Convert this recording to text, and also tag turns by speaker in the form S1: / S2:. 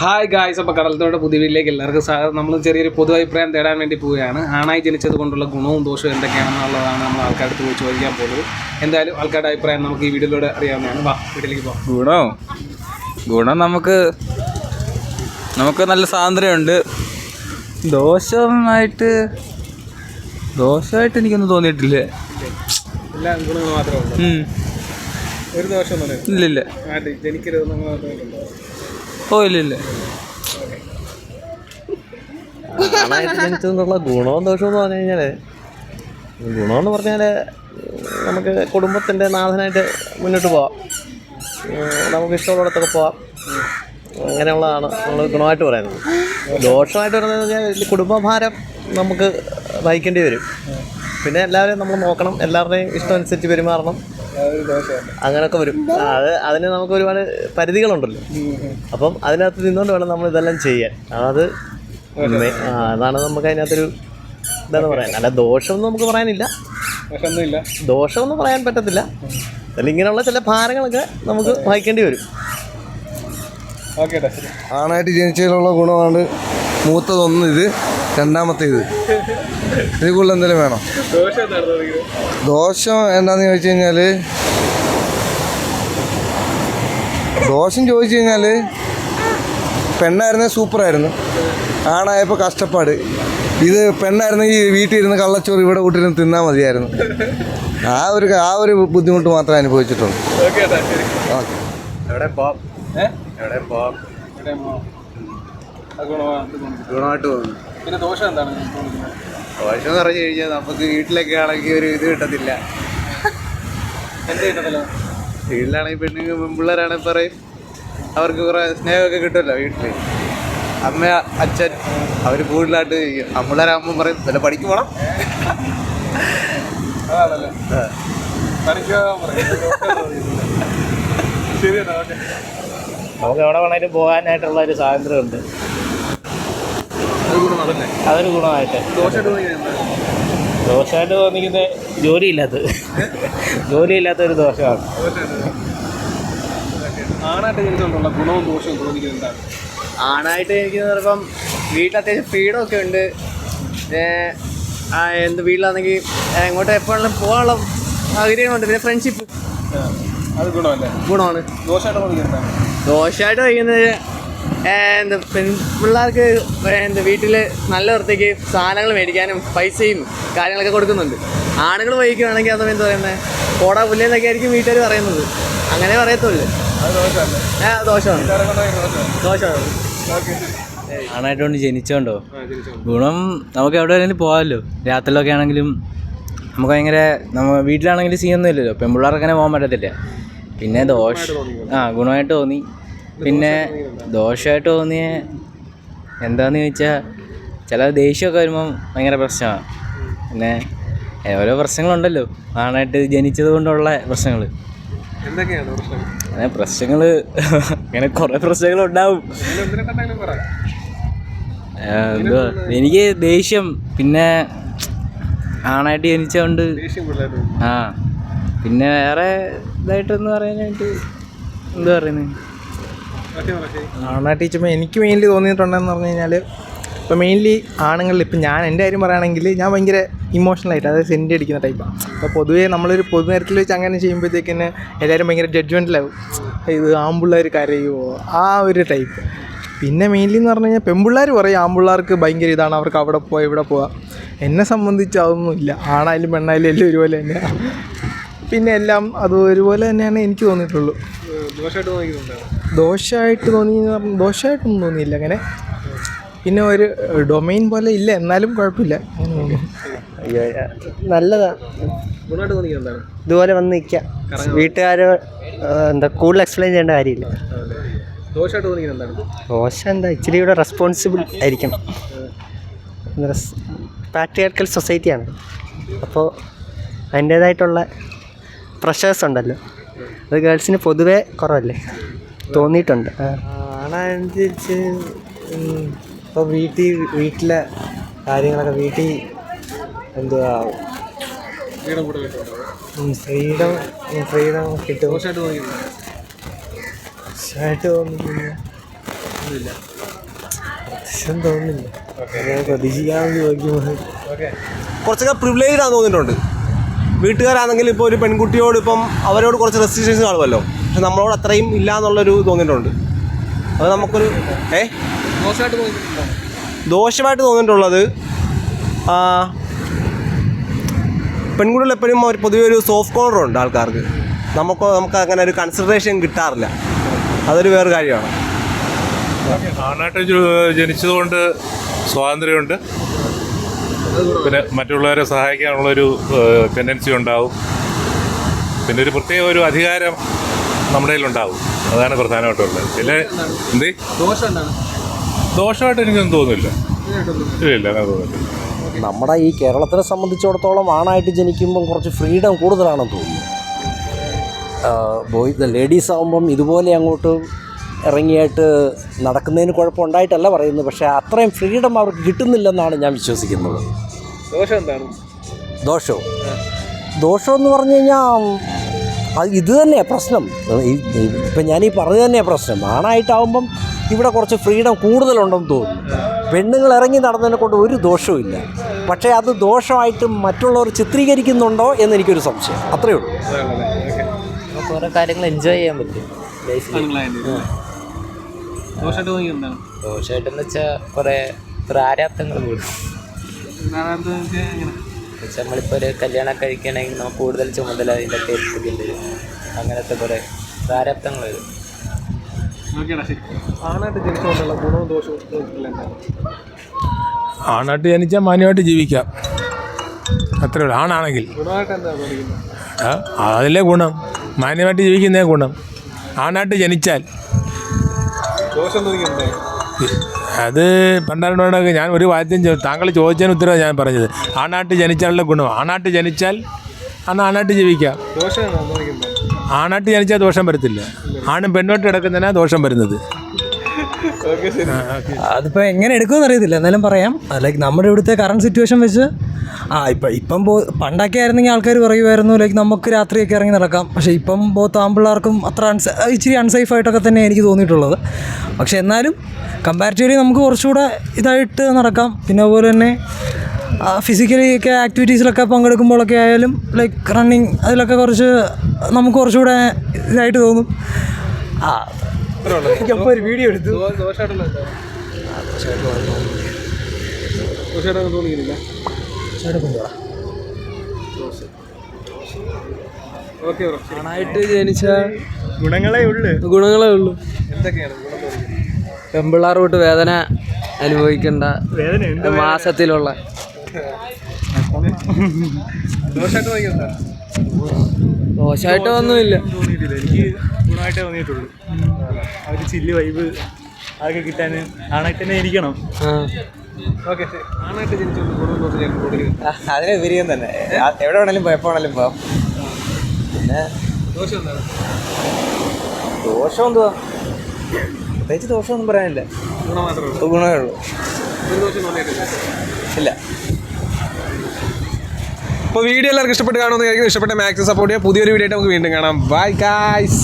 S1: Hi guys അപ്പോൾ കടലത്തോടെ പുതിയ വീട്ടിലേക്ക് എല്ലാവർക്കും സ്വാഗതം. നമ്മൾ ചെറിയൊരു പൊതു അഭിപ്രായം തേടാൻ വേണ്ടി പോവുകയാണ്. ആണായി ജനിച്ചത് കൊണ്ടുള്ള ഗുണവും ദോഷവും എന്തൊക്കെയാണെന്നുള്ളതാണ് നമ്മൾ ആൾക്കാരുടെ പോയി ചോദിക്കാൻ പോകുന്നത് എന്തായാലും ആൾക്കാരുടെ അഭിപ്രായം നമുക്ക് ഈ വീഡിയോയിലൂടെ അറിയാവുന്നതാണ്. വാ വീട്ടിലേക്ക് പോകാം
S2: ഗുണോ. ഗുണം നമുക്ക് നമുക്ക് നല്ല സ്വാതന്ത്ര്യമുണ്ട്. ദോഷമായിട്ട് ദോഷമായിട്ട് എനിക്കൊന്നും തോന്നിയിട്ടില്ല.
S1: എല്ലാ ഗുണങ്ങൾ മാത്രമേ ഉള്ളൂ. ഒരു ദോഷം
S2: ഇല്ലില്ല.
S1: ജനിക്കരുത് ജനിക്കരുത്
S2: ഓ
S3: ഇല്ല ജനിച്ചതെന്നുള്ള ഗുണവും ദോഷവും എന്ന് പറഞ്ഞു കഴിഞ്ഞാൽ ഗുണമെന്ന് പറഞ്ഞാൽ നമുക്ക് കുടുംബത്തിന്റെ നാഥനായിട്ട് മുന്നോട്ട് പോവാം. നമുക്ക് ഇഷ്ടമുള്ളിടത്തൊക്കെ പോവാം. അങ്ങനെയുള്ളതാണ് നമ്മൾ ഗുണമായിട്ട് പറയുന്നത്. ദോഷമായിട്ട് പറയുന്നത് കഴിഞ്ഞാൽ കുടുംബഭാരം നമുക്ക് വഹിക്കേണ്ടി വരും. പിന്നെ എല്ലാവരെയും നമ്മൾ നോക്കണം. എല്ലാവരുടെയും ഇഷ്ടം അനുസരിച്ച് പെരുമാറണം. അങ്ങനെയൊക്കെ വരും. ആ, അത് അതിന് നമുക്ക് ഒരുപാട് പരിധികളുണ്ടല്ലോ. അപ്പം അതിനകത്ത് നിന്നുകൊണ്ട് വേണം നമ്മൾ ഇതെല്ലാം ചെയ്യാൻ. അത് അതാണ് നമുക്ക് അതിനകത്തൊരു ഇതെന്ന് പറയാൻ. അല്ല ദോഷമൊന്നും നമുക്ക് പറയാനില്ല. ദോഷമൊന്നും പറയാൻ പറ്റത്തില്ല. അല്ലെങ്കിൽ ഇങ്ങനെയുള്ള ചില ഭാരങ്ങളൊക്കെ നമുക്ക് വഹിക്കേണ്ടി വരും.
S4: ആണായിട്ട് ജനിച്ചതിലുള്ള ഗുണമാണ് മൂത്തതൊന്നും ഇത് രണ്ടാമത്തെ ഇത് ഇതിൽ കൂടുതൽ എന്തെങ്കിലും വേണോ?
S1: ദോഷം എന്താണ് തോന്നിക്കുന്നത്
S4: ദോഷം എന്താണെന്ന് ചോദിച്ചു കഴിഞ്ഞാൽ ദോഷം ചോദിച്ചു കഴിഞ്ഞാൽ പെണ്ണായിരുന്നേ സൂപ്പറായിരുന്നു. ആണായപ്പോൾ കഷ്ടപ്പാട്. ഇത് പെണ്ണായിരുന്നെങ്കിൽ വീട്ടിൽ ഇരുന്ന് കള്ളച്ചോറ് ഇവിടെ കൂട്ടിരുന്ന് തിന്നാൽ മതിയായിരുന്നു. ആ ഒരു ആ ഒരു ബുദ്ധിമുട്ട് മാത്രം അനുഭവിച്ചിട്ടുള്ളൂ.
S3: ഗുണമായിട്ട് തോന്നുന്നു
S1: പിന്നെ ദോഷം എന്താണ്?
S3: ദോഷം എന്ന് പറഞ്ഞു കഴിഞ്ഞാൽ നമുക്ക് വീട്ടിലൊക്കെ ആണെങ്കിൽ ഒരു ഇത് കിട്ടത്തില്ല. വീട്ടിലാണെങ്കിൽ പെണ്ണുങ്ങൾ പെൺപിള്ളേരാണെങ്കിൽ പറയും. അവർക്ക് കുറേ സ്നേഹമൊക്കെ കിട്ടുമല്ലോ വീട്ടിൽ അമ്മ അച്ഛൻ അവർ കൂടുതലായിട്ട് അമ്പിള്ളേരാകുമ്പോൾ അമ്പിള്ളേരാകുമ്പം പറയും വല്ല പഠിക്ക്
S1: പോണം?
S5: നമുക്ക് എവിടെ വേണേലും പോകാനായിട്ടുള്ള ഒരു സ്വാതന്ത്ര്യമുണ്ട്. അതൊരു ഗുണമായിട്ട്
S1: ദോഷമായിട്ട്
S5: തോന്നിക്കുന്നത് ജോലിയില്ലാത്തത് ജോലിയില്ലാത്ത ഒരു ദോഷമാണ്
S1: ആണായിട്ട് ഗുണവും ദോഷവും തോന്നിക്കുന്നത് എന്താണ്
S3: ആണായിട്ട് എനിക്ക് പറയുമ്പം വീട്ടിൽ അത്യാവശ്യം ഫ്രീഡം ഒക്കെ ഉണ്ട് എന്ത് വീട്ടിലാണെങ്കിൽ എങ്ങോട്ട് എപ്പോഴും പോകാനുള്ള സാഹചര്യമുണ്ട് പിന്നെ ഫ്രണ്ട്ഷിപ്പ്
S1: അത് ഗുണമല്ലേ?
S3: ഗുണമാണ്.
S1: ദോഷമായിട്ട് തോന്നിക്കുന്നത്
S3: ദോഷമായിട്ട് വയ്ക്കുന്നത് എന്താ പെൺപിള്ളേർക്ക് എന്താ വീട്ടിൽ നല്ല വൃത്തിക്ക് സാധനങ്ങൾ മേടിക്കാനും പൈസയും കാര്യങ്ങളൊക്കെ കൊടുക്കുന്നുണ്ട്. ആണുങ്ങൾ വഹിക്കുകയാണെങ്കിൽ അതും എന്താ പറയുന്നത് കോടാ പുല്ലെന്നൊക്കെ ആയിരിക്കും വീട്ടുകാർ പറയുന്നത്. അങ്ങനെ പറയത്തുള്ളൂ. ആ ദോഷമാണ്.
S1: ദോഷമാണ്.
S3: ദോഷമാണ്
S2: ജനിച്ചോണ്ടോ? ഗുണം നമുക്ക് എവിടെ വേണമെങ്കിലും പോകാമല്ലോ രാത്രിയിലൊക്കെ ആണെങ്കിലും നമുക്ക് ഭയങ്കര നമ്മ വീട്ടിലാണെങ്കിലും സീനൊന്നും ഇല്ലല്ലോ പെൺപിള്ളേർക്ക് അങ്ങനെ പോകാൻ പറ്റത്തില്ല. പിന്നെ ദോഷം ആ ഗുണമായിട്ട് തോന്നി. പിന്നെ ദോഷമായിട്ട് തോന്നിയ എന്താന്ന് ചോദിച്ചാൽ ചില ദേഷ്യമൊക്കെ വരുമ്പം ഭയങ്കര പ്രശ്നമാണ്. പിന്നെ ഓരോ പ്രശ്നങ്ങളുണ്ടല്ലോ. ആണായിട്ട് ജനിച്ചത് കൊണ്ടുള്ള പ്രശ്നങ്ങൾ
S1: എന്തൊക്കെയാണ് പ്രശ്നങ്ങൾ
S2: അങ്ങനെ പ്രശ്നങ്ങൾ അങ്ങനെ കുറേ
S1: പ്രശ്നങ്ങൾ
S2: ഉണ്ടാവും എന്തുവാ എനിക്ക് ദേഷ്യം പിന്നെ ആണായിട്ട് ജനിച്ചതുകൊണ്ട് ആ പിന്നെ വേറെ ഇതായിട്ടൊന്ന് പറയാനായിട്ട് എന്താ പറയുന്നത്
S1: ഓക്കെ
S6: ടീച്ചർ എനിക്ക് മെയിൻലി തോന്നിയിട്ടുണ്ടെന്ന് പറഞ്ഞു കഴിഞ്ഞാൽ ഇപ്പോൾ മെയിൻലി ആണുങ്ങളിൽ ഇപ്പം ഞാൻ എന്റെ കാര്യം പറയുകയാണെങ്കിൽ ഞാൻ ഭയങ്കര ഇമോഷണലായിട്ട് അതായത് സെന്റ് അടിക്കുന്ന ടൈപ്പാണ് അപ്പോൾ പൊതുവേ നമ്മളൊരു പൊതുനിരത്തിൽ വെച്ച് അങ്ങനെ ചെയ്യുമ്പോഴത്തേക്കിന് എല്ലാവരും ഭയങ്കര ജഡ്ജ്മെന്റിലാവും ഇത് ആമ്പിള്ളേർ കരയുമോ ആ ഒരു ടൈപ്പ് പിന്നെ മെയിൻലി എന്ന് പറഞ്ഞു കഴിഞ്ഞാൽ പെൺപിള്ളേർ പറയും ആമ്പിള്ളേർക്ക് ഭയങ്കര ഇതാണ് അവർക്ക് അവിടെ പോവാ ഇവിടെ പോവാ. എന്നെ സംബന്ധിച്ച് അതൊന്നുമില്ല ആണായാലും പെണ്ണായാലും എല്ലാം ഒരുപോലെ തന്നെയാണ് പിന്നെ എല്ലാം അത് ഒരുപോലെ തന്നെയാണ് എനിക്ക് തോന്നിയിട്ടുള്ളൂ.
S1: ദോഷമായിട്ട് തോന്നിക്കുന്നുണ്ടാണ്
S6: ദോഷമായിട്ട് തോന്നി ദോഷമായിട്ടൊന്നും തോന്നിയില്ല അങ്ങനെ. പിന്നെ ഒരു ഡൊമൈൻ പോലെ ഇല്ല എന്നാലും കുഴപ്പമില്ല.
S1: നല്ലതാണ്
S3: ഇതുപോലെ വന്ന് നിൽക്കാം വീട്ടുകാർ എന്താ കൂടുതൽ എക്സ്പ്ലെയിൻ ചെയ്യേണ്ട കാര്യമില്ല. ദോഷം എന്താ ഇച്ചിരി കൂടെ റെസ്പോൺസിബിൾ ആയിരിക്കണം. പാട്രിയാർക്കൽ സൊസൈറ്റിയാണ് അപ്പോൾ അതിന്റേതായിട്ടുള്ള പ്രഷേഴ്സ് ഉണ്ടല്ലോ. അത് ഗേൾസിന് പൊതുവേ കുറവല്ലേ? തോന്നിയിട്ടുണ്ട്.
S6: ആണനുസരിച്ച് ഇപ്പോൾ വീട്ടിൽ വീട്ടിലെ കാര്യങ്ങളൊക്കെ വീട്ടിൽ എന്തുവാ?
S1: വീടും കൂടെ കിട്ടുന്നുണ്ടോ
S6: ഫ്രീഡം ഫ്രീഡം കിട്ടും.
S1: മോശമായിട്ട് തോന്നിക്കുന്നത്
S6: പ്രത്യക്ഷം
S1: തോന്നുന്നില്ല.
S7: തോന്നുന്നില്ല പ്രതീക്ഷിക്കാമെന്ന് ചോദിക്കുമ്പോൾ
S8: കുറച്ചൊക്കെ പ്രിവിലേജ് ആണെന്ന് തോന്നിയിട്ടുണ്ട്. വീട്ടുകാരാണെങ്കിൽ ഇപ്പോൾ ഒരു പെൺകുട്ടിയോട് ഇപ്പം അവരോട് കുറച്ച് റെസ്ട്രിക്ഷൻസ് കാണുമല്ലോ. പക്ഷെ നമ്മളോട് അത്രയും ഇല്ല എന്നുള്ളൊരു തോന്നിയിട്ടുണ്ട്. അത് നമുക്കൊരു ഏ? ദോഷമായിട്ട് തോന്നിയിട്ടുള്ളത് പെൺകുട്ടികൾ എപ്പോഴും അവർ പൊതുവെ ഒരു സോഫ്റ്റ് കോർണർ ഉണ്ട് ആൾക്കാർക്ക്. നമുക്ക് നമുക്ക് അങ്ങനെ ഒരു കൺസിഡറേഷൻ കിട്ടാറില്ല. അതൊരു വേറെ കാര്യമാണ്.
S9: ജനിച്ചതുകൊണ്ട് സ്വാതന്ത്ര്യമുണ്ട്. പിന്നെ മറ്റുള്ളവരെ സഹായിക്കാനുള്ളൊരു ടെൻഡൻസി ഉണ്ടാവും. പിന്നെ ഒരു പ്രത്യേക ഒരു അധികാരം നമ്മുടെ ഉണ്ടാവും അതാണ് പ്രധാനമായിട്ടുള്ളത്. ചില എന്ത്?
S1: ദോഷം
S9: ദോഷമായിട്ട് എനിക്കൊന്നും തോന്നുന്നില്ല. ഇല്ല ഇല്ല അങ്ങനെ തോന്നുന്നില്ല
S7: നമ്മുടെ ഈ കേരളത്തിനെ സംബന്ധിച്ചിടത്തോളം ആണായിട്ട് ജനിക്കുമ്പം കുറച്ച് ഫ്രീഡം കൂടുതലാണെന്ന് തോന്നുന്നു. ബോയ് ലേഡീസ് ആകുമ്പം ഇതുപോലെ അങ്ങോട്ട് ഇറങ്ങിയായിട്ട് നടക്കുന്നതിന് കുഴപ്പമുണ്ടായിട്ടല്ല പറയുന്നത് പക്ഷേ അത്രയും ഫ്രീഡം അവർക്ക് കിട്ടുന്നില്ലെന്നാണ് ഞാൻ വിശ്വസിക്കുന്നത്.
S1: ദോഷം എന്താണ്?
S7: ദോഷവും ദോഷം എന്ന് പറഞ്ഞു കഴിഞ്ഞാൽ അത് ഇത് തന്നെയാണ് പ്രശ്നം. ഇപ്പം ഞാനീ ഈ പറഞ്ഞു തന്നെയാണ് പ്രശ്നം. ആണായിട്ടാവുമ്പം ഇവിടെ കുറച്ച് ഫ്രീഡം കൂടുതലുണ്ടെന്ന് തോന്നുന്നു. പെണ്ണുങ്ങൾ ഇറങ്ങി നടന്നതിനെ കൊണ്ട് ഒരു ദോഷവുമില്ല പക്ഷേ അത് ദോഷമായിട്ട് മറ്റുള്ളവർ ചിത്രീകരിക്കുന്നുണ്ടോ എന്ന് എനിക്കൊരു സംശയം. അത്രയേ ഉള്ളൂ.
S10: നമുക്ക് ഓരോ കാര്യങ്ങൾ എൻജോയ് ചെയ്യാൻ പറ്റും
S1: ദോഷമായിട്ട് തോന്നിയത് എന്താണ്?
S10: ദോഷമായിട്ടെന്ന് വെച്ചാൽ കുറേ പ്രാരാബ്ദങ്ങൾ കൂടും. വെച്ചാൽ നമ്മളിപ്പോൾ ഒരു കല്യാണം കഴിക്കണമെങ്കിൽ നമുക്ക് കൂടുതൽ ചുമതല ഇതൊക്കെ ഏൽപ്പിക്കേണ്ടി വരും അങ്ങനത്തെ കുറേ പ്രാരാബ്ദങ്ങൾ വരും.
S1: ആണായിട്ട് ജനിച്ചുകൊണ്ടുള്ള ഗുണവും ദോഷവും നോക്കിയിട്ടില്ല
S11: ആണായിട്ട് ജനിച്ചാൽ മാന്യമായിട്ട് ജീവിക്കാം. അത്രേ ഉള്ളൂ. ആണാണെങ്കിൽ. അതിലെ ഗുണം. മാന്യമായിട്ട് ജീവിക്കുന്നേ ഗുണം. ആണായിട്ട് ജനിച്ചാൽ അത് പണ്ടാണ്ടൊക്കെ ഞാൻ ഒരു വാദ്യം താങ്കൾ ചോദിച്ചതിന് ഉത്തരവാണ് ഞാൻ പറഞ്ഞത്. ആണാട്ട് ജനിച്ചാലുള്ള ഗുണം. ആണാട്ട് ജനിച്ചാൽ അന്ന് ആണാട്ട് ജീവിക്കാം. ആണാട്ട് ജനിച്ചാൽ ദോഷം വരത്തില്ല. ആണും പെണ്ണോട്ട് കിടക്കുന്നതിനാണ് ദോഷം വരുന്നത്.
S12: അതിപ്പോൾ എങ്ങനെ എടുക്കുമെന്ന് അറിയത്തില്ല. എന്നാലും പറയാം. ലൈക്ക് നമ്മുടെ ഇവിടുത്തെ കറണ്ട് സിറ്റുവേഷൻ വെച്ച് ആ ഇപ്പം ഇപ്പം പണ്ടൊക്കെ ആയിരുന്നെങ്കിൽ ആൾക്കാർ പറയുമായിരുന്നു ലൈക്ക് നമുക്ക് രാത്രിയൊക്കെ ഇറങ്ങി നടക്കാം. പക്ഷേ ഇപ്പം ബോത്ത് ആമ്പിള്ളേർക്കും അത്ര അൺസ ഇച്ചിരി അൺസേഫ് ആയിട്ടൊക്കെ തന്നെ എനിക്ക് തോന്നിയിട്ടുള്ളത്. പക്ഷേ എന്നാലും കമ്പാരിറ്റീവ്ലി നമുക്ക് കുറച്ചുകൂടെ ഇതായിട്ട് നടക്കാം. പിന്നെ അതുപോലെ തന്നെ ഫിസിക്കലി ഒക്കെ ആക്ടിവിറ്റീസിലൊക്കെ പങ്കെടുക്കുമ്പോഴൊക്കെ ആയാലും ലൈക്ക് റണ്ണിങ് അതിലൊക്കെ കുറച്ച് നമുക്ക് കുറച്ചുകൂടെ ഇതായിട്ട് തോന്നും. ആ അപ്പോൾ ഒരു വീഡിയോ എടുത്തു. ആണായിട്ട് ജനിച്ച
S5: ഗുണങ്ങളേ ഉള്ളു.
S12: ഗുണങ്ങളേ ഉള്ളൂ.
S1: എന്തൊക്കെയാണ്
S12: പെമ്പിള്ളാർ തൊട്ട് വേദന അനുഭവിക്കേണ്ട
S5: വേദന ഉണ്ട്
S12: മാസത്തിലുള്ള.
S1: ദോഷമായിട്ട്
S12: ദോഷമായിട്ട് ഒന്നുമില്ല.
S5: തോന്നിയിട്ടില്ല. എനിക്ക് ഗുണമായിട്ടേ തോന്നിയിട്ടുള്ളൂ. ആ ഒരു ചില്ല് വൈബ് അതൊക്കെ കിട്ടാൻ ആണായിട്ട് തന്നെ ഇരിക്കണം.
S1: ഓക്കെ ആണായിട്ട് ഞാൻ
S12: അതിന് വിരിയം തന്നെ. എവിടെ വേണേലും പോയി എപ്പോൾ വേണേലും പോവാം. പിന്നെ
S1: ദോഷം എന്താണ്
S12: ദോഷം എന്തുവാ? പ്രത്യേകിച്ച് ദോഷമൊന്നും പറയാനില്ല.
S1: ഗുണം മാത്രമേ ഉള്ളൂ.
S12: ഗുണമേ ഉള്ളൂ
S1: ഒരു ദോഷം തോന്നിയിട്ടില്ല
S12: ഇല്ല
S1: അപ്പോൾ വീഡിയോ എല്ലാവർക്കും ഇഷ്ടപ്പെട്ട് കാണുമെന്ന് കഴിക്കുന്നത് ഇഷ്ടപ്പെട്ട മാക്സിമം സപ്പോർട്ട് ചെയ്യാം പുതിയൊരു വീഡിയോ ആയിട്ട് നമുക്ക് വീണ്ടും കാണാം. Bye guys